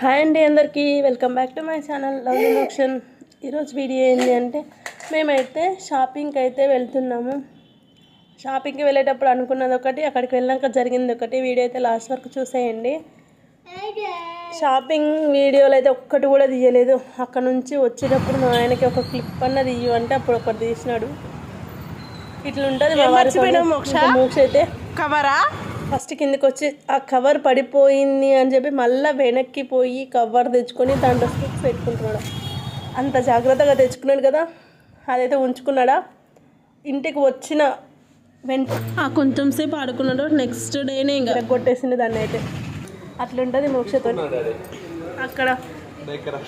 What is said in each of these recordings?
Hi అండి అందరికీ. Welcome back to my channel love మోక్షన్ ఈరోజు వీడియో ఏంటి అంటే మేమైతే షాపింగ్కి అయితే వెళ్తున్నాము. షాపింగ్కి వెళ్ళేటప్పుడు అనుకున్నది ఒకటి అక్కడికి వెళ్ళాక జరిగింది ఒకటి. వీడియో అయితే లాస్ట్ వరకు చూసేయండి. షాపింగ్ వీడియోలు అయితే ఒక్కటి కూడా తీయలేదు. అక్కడ నుంచి వచ్చేటప్పుడు మా ఆయనకి ఒక క్లిప్ అన్న తీయు అంటే అప్పుడు ఒకటి తీసినాడు. ఇట్లా ఉంటుంది మా వారి మోక్ష అయితే కవరా? ఫస్ట్ కిందకి వచ్చి ఆ కవర్ పడిపోయింది అని చెప్పి మళ్ళీ వెనక్కి పోయి కవర్ తెచ్చుకొని దాంట్లో స్టిక్స్ పెట్టుకుంటున్నాడు. అంత జాగ్రత్తగా తెచ్చుకున్నాడు కదా అదైతే ఉంచుకున్నాడా? ఇంటికి వచ్చిన వెంట కొంచెం సేపు ఆడుకున్నాడు. నెక్స్ట్ డేనే ఇంకా. కొట్టేసింది దాన్ని అయితే. అట్లుంటుంది మోక్షతో అక్కడ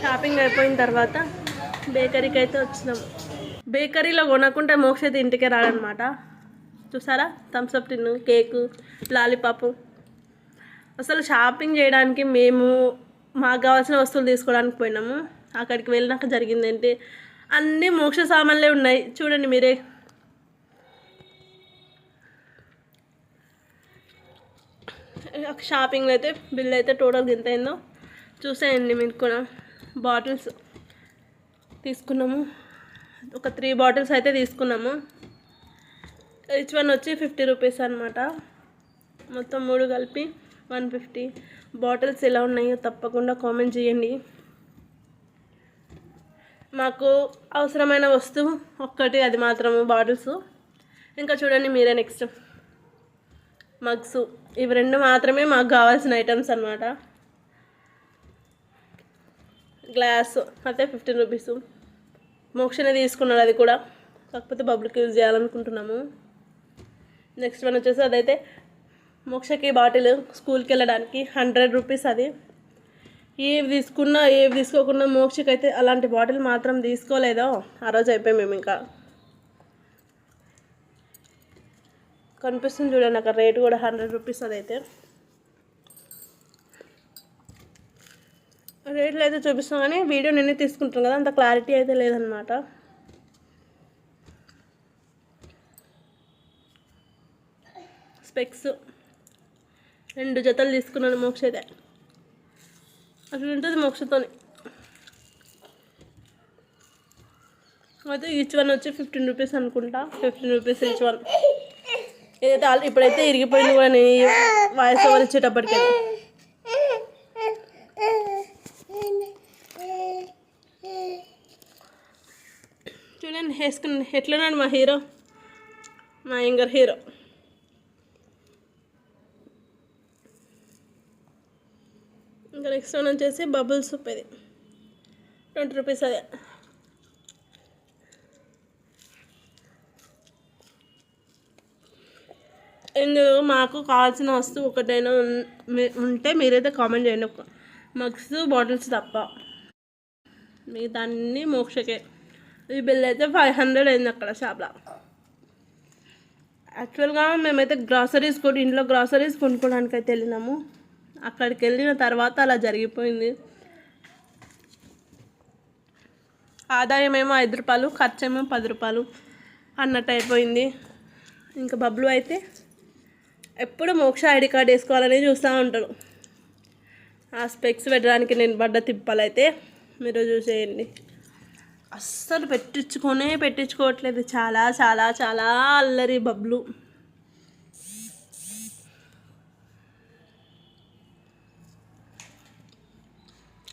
షాపింగ్ అయిపోయిన తర్వాత బేకరీకి అయితే వచ్చినాం. బేకరీలో కొనకుంటే మోక్ష అయితే ఇంటికే రాడనమాట చూసారా? Thums Up tin cake lollipop. అసలు షాపింగ్ చేయడానికి మేము మాకు కావాల్సిన వస్తువులు తీసుకోవడానికి పోయినాము. అక్కడికి వెళ్ళినాక జరిగింది ఏంటి అన్నీ మోక్ష సామాన్లే ఉన్నాయి. చూడండి మీరే. షాపింగ్లో అయితే బిల్ అయితే టోటల్ ఎంత అయిందో చూసేయండి మీరు కూడా. బాటిల్స్ తీసుకున్నాము. ఒక త్రీ బాటిల్స్ అయితే తీసుకున్నాము. ఈచ్ వన్ వచ్చి ఫిఫ్టీ రూపీస్ అనమాట మొత్తం మూడు కలిపి వన్ ఫిఫ్టీ బాటిల్స్ ఎలా ఉన్నాయో తప్పకుండా కామెంట్ చేయండి. మాకు అవసరమైన వస్తువు ఒక్కటి అది మాత్రము బాటిల్స్ ఇంకా చూడండి మీరే నెక్స్ట్ మగ్స్ ఇవి రెండు మాత్రమే మాకు కావాల్సిన ఐటమ్స్ అనమాట గ్లాస్ అయితే ఫిఫ్టీన్ రూపీస్ మోక్షనే తీసుకున్నాడు అది కూడా. కాకపోతే పబ్లిక్ యూజ్ చేయాలనుకుంటున్నాము. నెక్స్ట్ వన్ వచ్చేసి అదైతే మోక్షకి బాటిల్ స్కూల్కి వెళ్ళడానికి హండ్రెడ్ రూపీస్ అది. ఏవి తీసుకున్నా ఏవి తీసుకోకుండా మోక్షకి అయితే అలాంటి బాటిల్ మాత్రం తీసుకోలేదో? ఆ రోజు అయిపోయి మేము ఇంకా. కనిపిస్తుంది చూడండి అక్కడ రేటు కూడా హండ్రెడ్ రూపీస్ అదైతే. రేట్లు అయితే చూపిస్తాం కానీ వీడియో నిన్నే తీసుకుంటాం కదా అంత క్లారిటీ అయితే లేదనమాట. స్పెక్స్. రెండు జతలు తీసుకున్నాను మోక్ష అయితే అట్లా ఉంటుంది మోక్షతోని. అయితే ఈచ్ వన్ వచ్చి ఫిఫ్టీన్ రూపీస్ అనుకుంటా. ఫిఫ్టీన్ రూపీస్ ఈచ్ వన్ ఏదైతే ఆల్ ఇప్పుడైతే ఇరిగిపోయింది కూడా నేను వాయిస్ ఓవర్ ఇచ్చేటప్పటికి చూడండి వేసుకున్నాను ఎట్లున్నాడు మా హీరో? మా యంగర్ హీరో. ఇంకా నెక్స్ట్ వన్ వచ్చేసి బబుల్ సూప్ ఇది. ట్వంటీ రూపీస్ అదే. ఇందులో మాకు కావాల్సిన వస్తువు ఒకటైనా మీ- ఉంటే మీరైతే కామెంట్ చేయండి. ఒక మగ్స్ బాటిల్స్ తప్ప. మిగతా దాన్ని మోక్షకే. ఈ బిల్ అయితే ఫైవ్ హండ్రెడ్ అయింది అక్కడ షాప్లో యాక్చువల్గా మేమైతే గ్రాసరీస్ కూడా ఇంట్లో గ్రాసరీస్ కొనుక్కోవడానికి అయితే వెళ్ళినాము. అక్కడికి వెళ్ళిన తర్వాత అలా జరిగిపోయింది. ఆదాయం ఏమో ఐదు రూపాయలు ఖర్చు ఏమో పది రూపాయలు అన్నట్టు అయిపోయింది ఇంకా బబ్లు అయితే ఎప్పుడు మోక్ష ఐడి కార్డ్ వేసుకోవాలని చూస్తూ ఉంటాడు. ఆ స్పెక్స్ పెట్టడానికి నేను పడ్డ తిప్పాలైతే మీరు చూసేయండి. అస్సలు పెట్టించుకొనే పెట్టించుకోవట్లేదు. చాలా చాలా చాలా అల్లరి బబ్లు.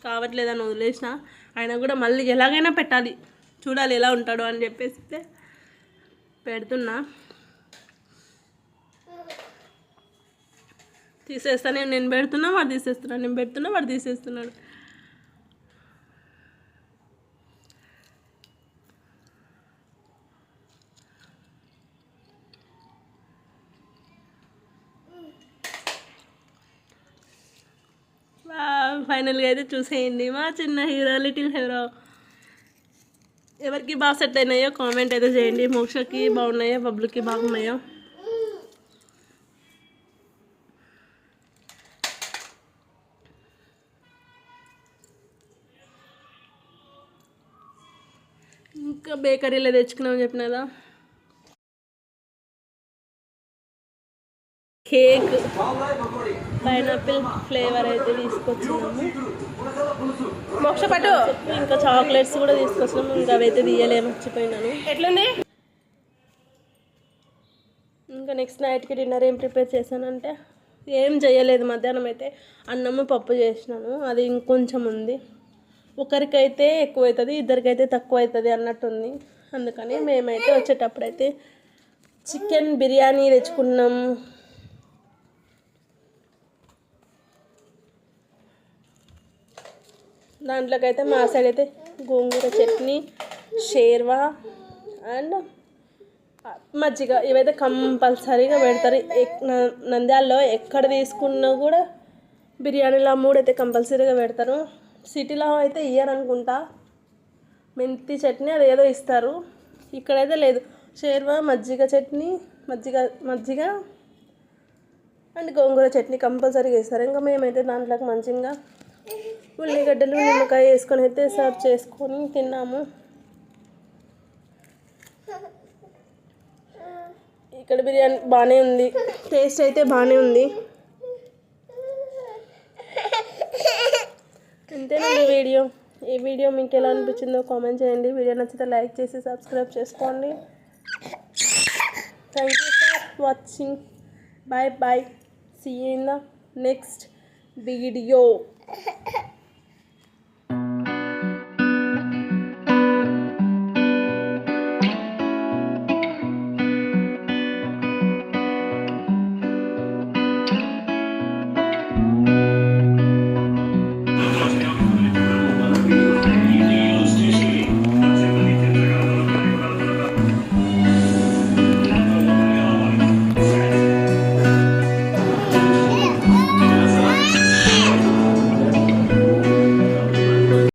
కావట్లేదని వదిలేసిన ఆయన కూడా మళ్ళీ ఎలాగైనా పెట్టాలి చూడాలి ఎలా ఉంటాడు అని చెప్పేసి పెడుతున్నా. తీసేస్తానే నేను పెడుతున్నా వాడు తీసేస్తున్నాడు నేను పెడుతున్నా వాడు తీసేస్తున్నాడు. ఫైనల్గా అయితే చూసేయండి మా చిన్న హీరో లిటిల్ హీరో ఎవరికి బాగా సెట్ అయినాయో కామెంట్ అయితే చేయండి. మోక్షకి బాగున్నాయో బబ్లుకి బాగున్నాయో. ఇంకా బేకరీలో తెచ్చుకున్నామని చెప్పిన కదా కేక్ పైనాపిల్ ఫ్లేవర్ అయితే తీసుకొచ్చినాము మోక్ష పట్టు ఇంకా చాక్లెట్స్ కూడా తీసుకొచ్చినాము ఇంకా అవైతే తీయలే మర్చిపోయినాను ఎట్లుంది ఇంకా నెక్స్ట్ నైట్కి డిన్నర్ ఏం ప్రిపేర్ చేశానంటే ఏం చేయలేదు మధ్యాహ్నం అయితే అన్నము పప్పు చేసినాను అది ఇంకొంచెం ఉంది ఒకరికైతే ఎక్కువ అవుతుంది ఇద్దరికైతే తక్కువ అవుతుంది అన్నట్టుంది అందుకని మేమైతే వచ్చేటప్పుడు అయితే చికెన్ బిర్యానీ తెచ్చుకున్నాం దాంట్లోకైతే మా సైడ్ అయితే గోంగూర చట్నీ షేర్వా అండ్ మజ్జిగ. ఇవైతే కంపల్సరీగా పెడతారు. ఎక్- న- నంద్యాలలో ఎక్కడ తీసుకున్నా కూడా బిర్యానీలో మూడైతే కంపల్సరీగా పెడతారు. సిటీలో అయితే ఇయ్యరు అనుకుంటా మెంతి చట్నీ అది ఏదో ఇస్తారు. ఇక్కడైతే లేదు. షేర్వా మజ్జిగ చట్నీ మజ్జిగ మజ్జిగ అండ్ గోంగూర చట్నీ కంపల్సరీగా ఇస్తారు. ఇంకా మేమైతే దాంట్లోకి మంచిగా ఉల్లిగడ్డలు నిమ్మకాయ వేసుకొని అయితే సర్వ్ చేసుకొని తిన్నాము. ఇక్కడ బిర్యానీ బాగానే ఉంది. టేస్ట్ అయితే బాగానే ఉంది. అంతేనండి వీడియో? ఈ వీడియో మీకు ఎలా అనిపించిందో కామెంట్ చేయండి. వీడియో నచ్చితే లైక్ చేసి సబ్స్క్రైబ్ చేసుకోండి. Thank you for watching bye bye see in the next video